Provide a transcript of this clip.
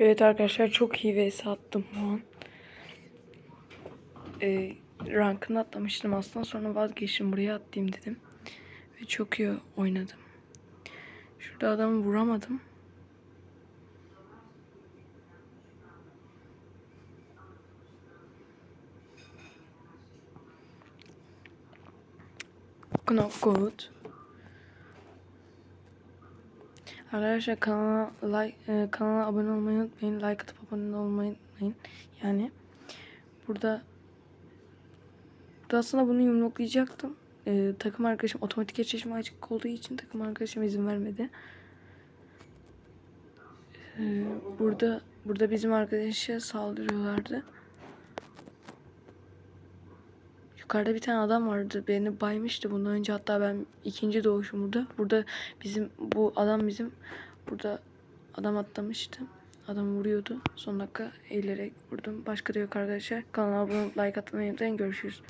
Evet arkadaşlar çok iyi vs attım bu an. Ee, rankını atlamıştım aslında sonra vazgeçtim buraya atlayayım dedim. Ve çok iyi oynadım. Şurada adamı vuramadım. Knockout. Arkadaşlar kanala like e, kanala abone olmayı unutmayın. Like atıp abone olmayı unutmayın. Yani burada burada aslında bunu yumruklayacaktım. E, takım arkadaşım otomatik eşleşme açık olduğu için takım arkadaşım izin vermedi. E, burada burada bizim arkadaşa saldırıyorlardı. Yukarıda bir tane adam vardı. Beni baymıştı bundan önce. Hatta ben ikinci doğuşum burada. Burada bizim bu adam bizim burada adam atlamıştı. Adam vuruyordu. Son dakika eğilerek vurdum. Başka da yok arkadaşlar. Kanala abone olup like atmayı unutmayın. Görüşürüz.